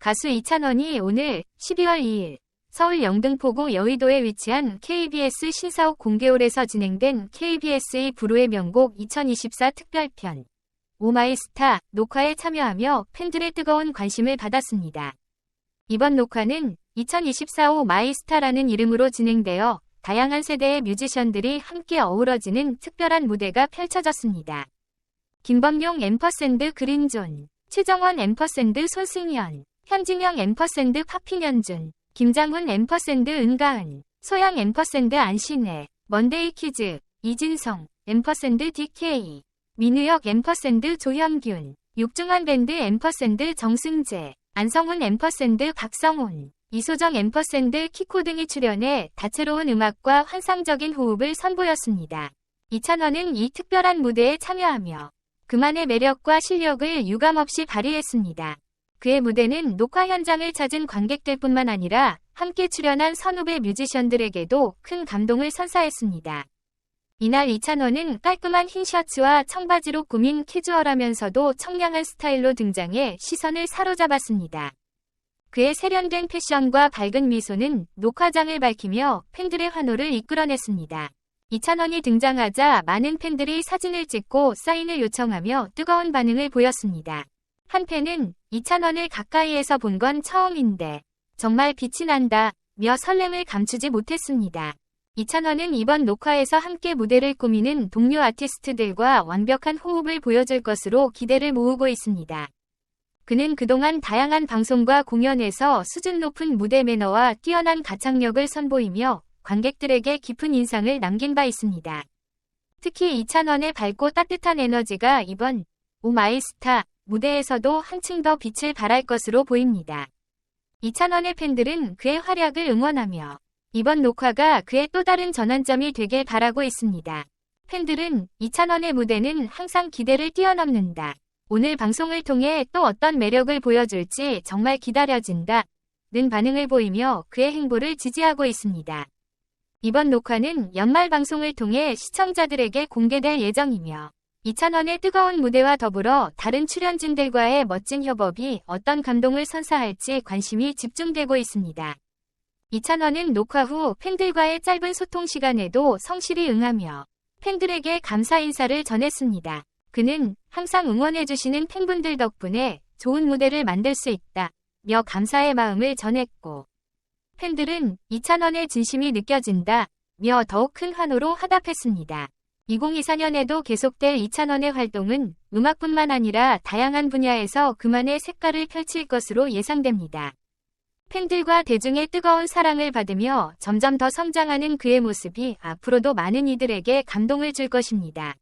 가수 이찬원이 오늘 12월 2일 서울 영등포구 여의도에 위치한 KBS 신사옥 공개홀에서 진행된 KBS의 불후의 명곡 2024 특별편 오마이스타 녹화에 참여하며 팬들의 뜨거운 관심을 받았습니다. 이번 녹화는 2024 오마이스타라는 이름으로 진행되어 다양한 세대의 뮤지션들이 함께 어우러지는 특별한 무대가 펼쳐졌습니다. 김범용 앰퍼샌드 그린존, 최정원 앰퍼샌드 손승연, 현진영 앰퍼샌드 파피년준, 김장훈 앰퍼샌드 은가은, 소양 앰퍼샌드 안신혜, 먼데이 키즈, 이진성, 앰퍼샌드 DK, 민우혁 앰퍼샌드 조현균, 육중한 밴드 앰퍼샌드 정승재, 안성훈 앰퍼샌드 박성훈, 이소정 앰퍼샌드 키코 등이 출연해 다채로운 음악과 환상적인 호흡을 선보였습니다. 이찬원은 이 특별한 무대에 참여하며 그만의 매력과 실력을 유감없이 발휘했습니다. 그의 무대는 녹화 현장을 찾은 관객들뿐만 아니라 함께 출연한 선후배 뮤지션들에게도 큰 감동을 선사했습니다. 이날 이찬원은 깔끔한 흰 셔츠와 청바지로 꾸민 캐주얼하면서도 청량한 스타일로 등장해 시선을 사로잡았습니다. 그의 세련된 패션과 밝은 미소는 녹화장을 밝히며 팬들의 환호를 이끌어냈습니다. 이찬원이 등장하자 많은 팬들이 사진을 찍고 사인을 요청하며 뜨거운 반응을 보였습니다. 한 팬은 이찬원을 가까이에서 본 건 처음인데 정말 빛이 난다 며 설렘을 감추지 못했습니다. 이찬원은 이번 녹화에서 함께 무대를 꾸미는 동료 아티스트들과 완벽한 호흡을 보여줄 것으로 기대를 모으고 있습니다. 그는 그동안 다양한 방송과 공연에서 수준 높은 무대 매너와 뛰어난 가창력을 선보이며 관객들에게 깊은 인상을 남긴 바 있습니다. 특히 이찬원의 밝고 따뜻한 에너지가 이번 오마이스타 무대에서도 한층 더 빛을 발할 것으로 보입니다. 이찬원의 팬들은 그의 활약을 응원하며 이번 녹화가 그의 또 다른 전환점이 되길 바라고 있습니다. 팬들은 이찬원의 무대는 항상 기대를 뛰어넘는다. 오늘 방송을 통해 또 어떤 매력을 보여줄지 정말 기다려진다. 는 반응을 보이며 그의 행보를 지지하고 있습니다. 이번 녹화는 연말 방송을 통해 시청자들에게 공개될 예정이며 이찬원의 뜨거운 무대와 더불어 다른 출연진들과의 멋진 협업이 어떤 감동을 선사할지 관심이 집중되고 있습니다. 이찬원은 녹화 후 팬들과의 짧은 소통 시간에도 성실히 응하며 팬들에게 감사 인사를 전했습니다. 그는 항상 응원해주시는 팬분들 덕분에 좋은 무대를 만들 수 있다. 며 감사의 마음을 전했고 팬들은 이찬원의 진심이 느껴진다. 며 더욱 큰 환호로 화답했습니다. 2024년에도 계속될 이찬원의 활동은 음악뿐만 아니라 다양한 분야에서 그만의 색깔을 펼칠 것으로 예상됩니다. 팬들과 대중의 뜨거운 사랑을 받으며 점점 더 성장하는 그의 모습이 앞으로도 많은 이들에게 감동을 줄 것입니다.